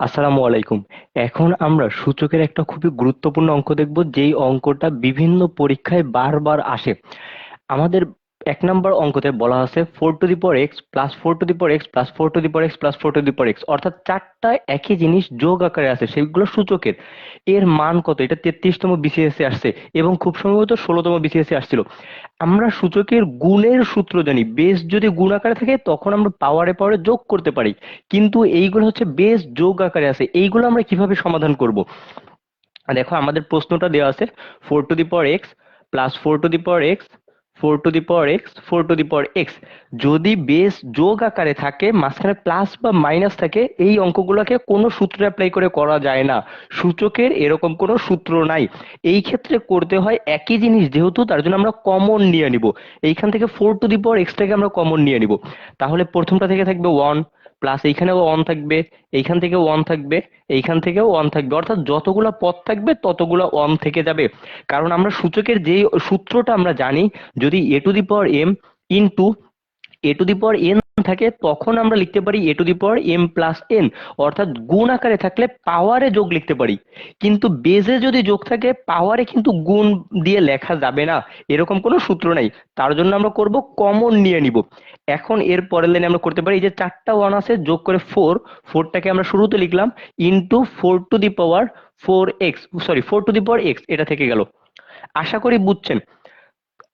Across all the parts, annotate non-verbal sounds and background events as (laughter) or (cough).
আসসালামু আলাইকুম। এখন আমরা সূচকের একটা খুবই গুরুত্বপূর্ণ অঙ্ক দেখব, যেই অঙ্কটা বিভিন্ন পরীক্ষায় বারবার আসে। আমাদের এক নম্বর অঙ্কতে বলা আছে four to the power x plus four to the power x plus four to the power x plus four to the power x অর্থাৎ চারটা একই জিনিস যোগ আকারে আছে, সেগুলো সূচকের। এর মান কত? এটা তেত্রিশতম বিসিএসসি আসছে এবং খুব সম্ভবত ষোলোতম বিসিএসসি আসছিল। আমরা সূচকের গুণের সূত্র জানি। বেস যদি গুণ আকারে থাকে, তখন আমরা পাওয়ারে পাওয়ারে যোগ করতে পারি। কিন্তু এইগুলো হচ্ছে বেস যোগ আকারে আছে। এইগুলো আমরা কীভাবে সমাধান করব? দেখো, আমাদের প্রশ্নটা দেওয়া আছে four to the power x plus four to the power x four to the power x four to the power x যদি বেস যোগ আকারে থাকে, মাঝখানে প্লাস বা মাইনাস থাকে, এই অঙ্কগুলোকে কোনো সূত্রে অ্যাপ্লাই করে করা যায় না। সূচকের এরকম কোনো সূত্র নাই। এই ক্ষেত্রে করতে হয় একই জিনিস যেহেতু, তার জন্য আমরা কমন নিয়ে নিব। এইখান থেকে ফোর টু দি পাওয়ার এক্সটাকে আমরা কমন নিয়ে নিব। তাহলে প্রথমটা থেকে থাকবে ওয়ান প্লাস এইখানেও ওয়ান থাকবে, এইখান থেকেও ওয়ান থাকবে, এইখান থেকেও ওয়ান থাকবে। অর্থাৎ যতগুলো পথ থাকবে, ততগুলো ওয়ান থেকে যাবে। কারণ আমরা সূচকের যে সূত্রটা আমরা জানি, যদি a to the power m into a to the power n থাকে, তখন আমরা লিখতে পারি a to the power m plus n অর্থাৎ গুণ আকারে থাকলে পাওয়ারে যোগ লিখতে পারি। কিন্তু বেজে যদি যোগ থাকে পাওয়ারে কিন্তু গুণ দিয়ে লেখা যাবে না, এরকম কোনো সূত্র নাই। তার জন্য আমরা করব কমন নিয়ে নিব। এখন এর পরের লাইনে আমরা করতে পারি, এই যে চারটা ওয়ান আছে, যোগ করে ফোর ফোরটাকে আমরা শুরুতে লিখলাম into four to the power four x sorry four to the power x এটা থেকে গেল। আশা করি বুঝছেন।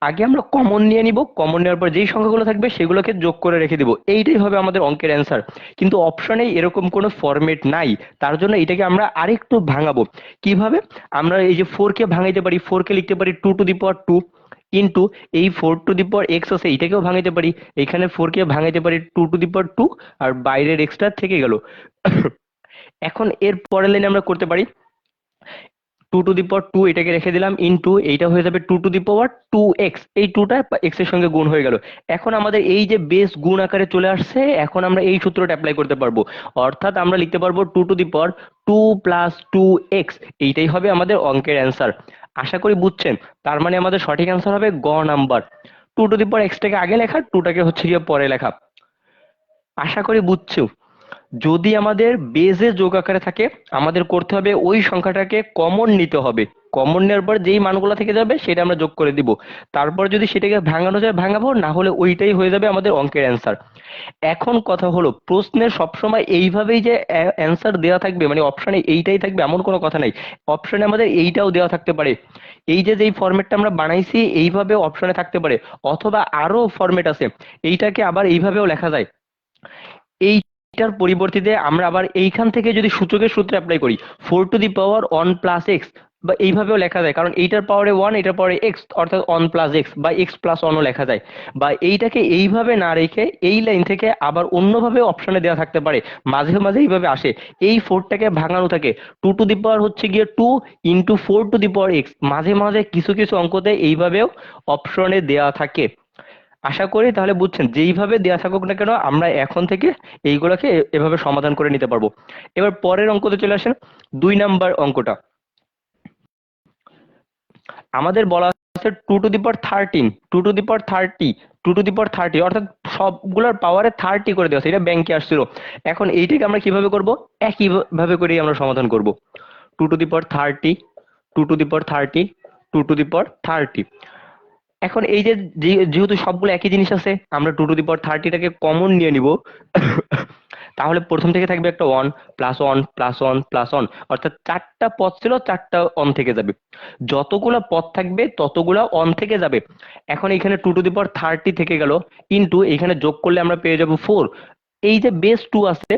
আগে আমরা কমন নিয়ে নিব। কমন নেওয়ার পর যেই সংখ্যাগুলো থাকবে, সেগুলোকে যোগ করে রেখে দিব। এইটাই হবে আমাদের অঙ্কের অ্যান্সার কিন্তু অপশনে এরকম কোনো ফরম্যাট নাই। তার জন্য এটাকে আমরা আরেকটু ভাঙাবো। কীভাবে? আমরা এই যে ফোর কে ভাঙাইতে পারি ফোর কে লিখতে পারি two to the power two into এই four to the power x আছে এটাকেও ভাঙাইতে পারি। এখানে ফোর কে ভাঙাইতে পারি two to the power two আর বাইরের এক্সট্রা থেকে গেল। (coughs) এখন এর পরের লাইনে আমরা করতে পারি two to the power two এটাকে রেখে দিলাম ইনটু এইটা হয়ে যাবে two to the power two x এই টুটা এক্সের সঙ্গে গুণ হয়ে গেল। এখন আমাদের এই যে বেস গুণ আকারে চলে আসছে, এখন আমরা এই সূত্রটা অ্যাপ্লাই করতে পারব। অর্থাৎ আমরা লিখতে পারব two to the power two plus two x এইটাই হবে আমাদের অঙ্কের অ্যান্সার আশা করি বুঝছেন? তার মানে আমাদের সঠিক অ্যান্সার হবে গ number. Two to the power এক্সটাকে আগে লেখা টুটাকে হচ্ছে গিয়ে পরে লেখা। আশা করি বুঝছ? যদি আমাদের বেজে যোগ আকারে থাকে, আমাদের করতে হবে ওই সংখ্যাটাকে কমন নিতে হবে। কমন নেওয়ার পর যেই মানগুলো থেকে যাবে, সেটা আমরা যোগ করে দিব। তারপর যদি সেটাকে ভাঙানো যায়, ভাঙাবো, না হলে ওইটাই হয়ে যাবে আমাদের অঙ্কের অ্যান্সার এখন কথা হলো, প্রশ্নের সবসময় এইভাবেই যে অ্যান্সার দেওয়া থাকবে মানে অপশনে এইটাই থাকবে, এমন কোনো কথা নাই। অপশনে আমাদের এইটাও দেওয়া থাকতে পারে। এই যে, যেই ফরম্যাটটা আমরা বানাইছি, এইভাবে অপশনে থাকতে পারে। অথবা আরও ফরম্যাট আছে, এইটাকে আবার এইভাবেও লেখা যায়। এই এটার পরিবর্তিতে আমরা আবার এইখান থেকে যদি সূচকের সূত্র অ্যাপ্লাই করি four to the power one plus x বা এইভাবেও লেখা যায়, কারণ এইটার পাওয়ারে ওয়ান এটার পাওয়ারে এক্স অর্থাৎ ওয়ান প্লাস এক্স বা এক্স প্লাস ওয়ানও লেখা যায়। বা এইটাকে এইভাবে না রেখে এই লাইন থেকে আবার অন্যভাবে অপশনে দেওয়া থাকতে পারে, মাঝে মাঝে এইভাবে আসে। এই ফোরটাকে ভাঙানো থাকে। টু টু দি পাওয়ার হচ্ছে গিয়ে two into four to the power x মাঝে মাঝে কিছু কিছু অঙ্কতে এইভাবেও অপশনে দেওয়া থাকে। আশা করি তাহলে বুঝছেন, যেইভাবে দেওয়া থাকুক না কেন, আমরা এখন থেকে এইগুলোকে এভাবে সমাধান করে নিতে পারব। এবার পরের অঙ্কতে চলে আসেন, দুই নাম্বার অঙ্কটা। আমাদের বলা আছে two to the power thirteen two to the power thirty two to the power thirty অর্থাৎ সবগুলোর পাওয়ারে থার্টি করে দেওয়া এটা ব্যাংকে আসছিল। এখন এইটাকে আমরা কীভাবে করব? একই ভাবে করেই আমরা সমাধান করব। Two to the power thirty two to the power thirty two to the power thirty এখন এই যে যেহেতু সবগুলো একই জিনিস আছে, আমরা টু টু দি পাওয়ার থার্টিটাকে কমন নিয়ে নিব। তাহলে প্রথম থেকে থাকবে একটা one plus one plus one plus one অর্থাৎ চারটা পথ ছিল, চারটা অন থেকে যাবে। যতগুলো পথ থাকবে, ততগুলো অন থেকে যাবে। এখন এখানে two to the power thirty থেকে গেল। ইন্টু এখানে যোগ করলে আমরা পেয়ে যাব ফোর এই যে বেস টু আছে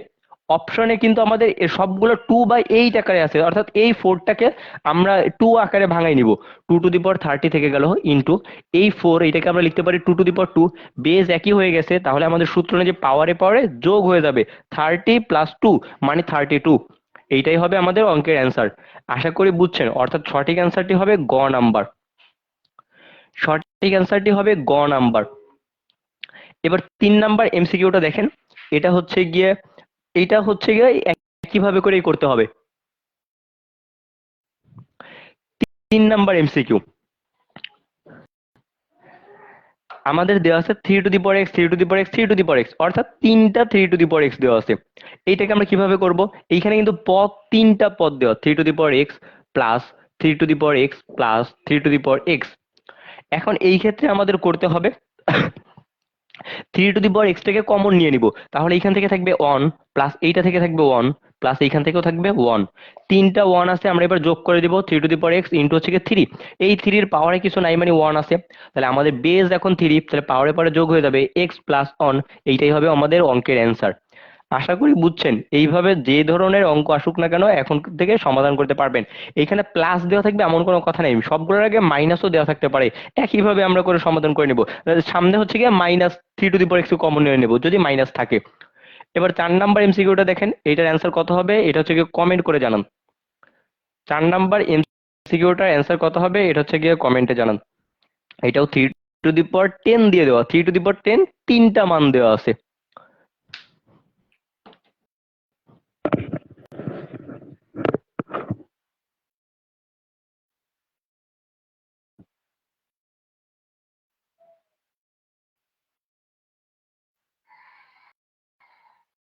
অপশনে কিন্তু আমাদের সবগুলো টু বাই এইট আকারে আছে। অর্থাৎ এই ফোরটাকে আমরা টু আকারে ভাঙাই নিব। Two to the power thirty থেকে গেল ইন্টু এই ফোর এইটাকে আমরা লিখতে পারি two to the power two base একই হয়ে গেছে, তাহলে আমাদের সূত্র অনুযায়ী পাওয়ারে পাওয়ারে যোগ হয়ে যাবে। থার্টি প্লাস টু মানে থার্টি টু এইটাই হবে আমাদের অঙ্কের অ্যান্সার আশা করি বুঝছেন, অর্থাৎ সঠিক অ্যান্সারটি হবে গ নাম্বার সঠিক অ্যান্সারটি হবে গ নাম্বার এবার তিন নাম্বার এমসিকিউটা দেখেন। এটা হচ্ছে গিয়ে এইটা হচ্ছে গিয়ে একইভাবে করেই করতে হবে। তিন নাম্বার এমসিকিউ আমাদের দেওয়া আছে three to the power x three to the power x three to the power x অর্থাৎ তিনটা three to the power x দেওয়া আছে। এইটাকে আমরা কীভাবে করব? এইখানে কিন্তু পদ, তিনটা পদ দেওয়া। Three to the power x plus three to the power x plus three to the power x এখন এই ক্ষেত্রে আমাদের করতে হবে three to the power x থেকে কমন নিয়ে নিব। তাহলে এখান থেকে থাকবে ওয়ান প্লাস এইটা থেকে থাকবে ওয়ান প্লাস এইখান থেকেও থাকবে ওয়ান তিনটা ওয়ান আছে, আমরা এবার যোগ করে দিব three to the power x into হচ্ছে থ্রি এই থ্রির পাওয়ারে কিছু নাই মানে ওয়ান আছে। তাহলে আমাদের বেস এখন থ্রি তাহলে পাওয়ারে পাওয়ারে যোগ হয়ে যাবে এক্স প্লাস ওয়ান এইটাই হবে আমাদের অঙ্কের অ্যান্সার আশা করি বুঝছেন। এইভাবে যে ধরনের অঙ্ক আসুক না কেন এখন থেকে সমাধান করতে পারবেন। এখানে প্লাস দেওয়া থাকবে এমন কোনো কথা নেই। সবগুলোর আগে মাইনাসও দেওয়া থাকতে পারে। একইভাবে আমরা করে সমাধান করে নেব। সামনে হচ্ছে গিয়ে minus three to the power x common নিয়ে নেব, যদি মাইনাস থাকে। এবার চার নাম্বার এমসিকিউটা দেখেন এটার অ্যান্সার কত হবে? এটা হচ্ছে গিয়ে কমেন্ট করে জানান। চার নাম্বার এমসিকিউটার অ্যান্সার কত হবে? এটা হচ্ছে গিয়ে কমেন্টে জানান। এটাও three to the power ten দিয়ে দেওয়া। Three to the power ten তিনটা মান দেওয়া আছে।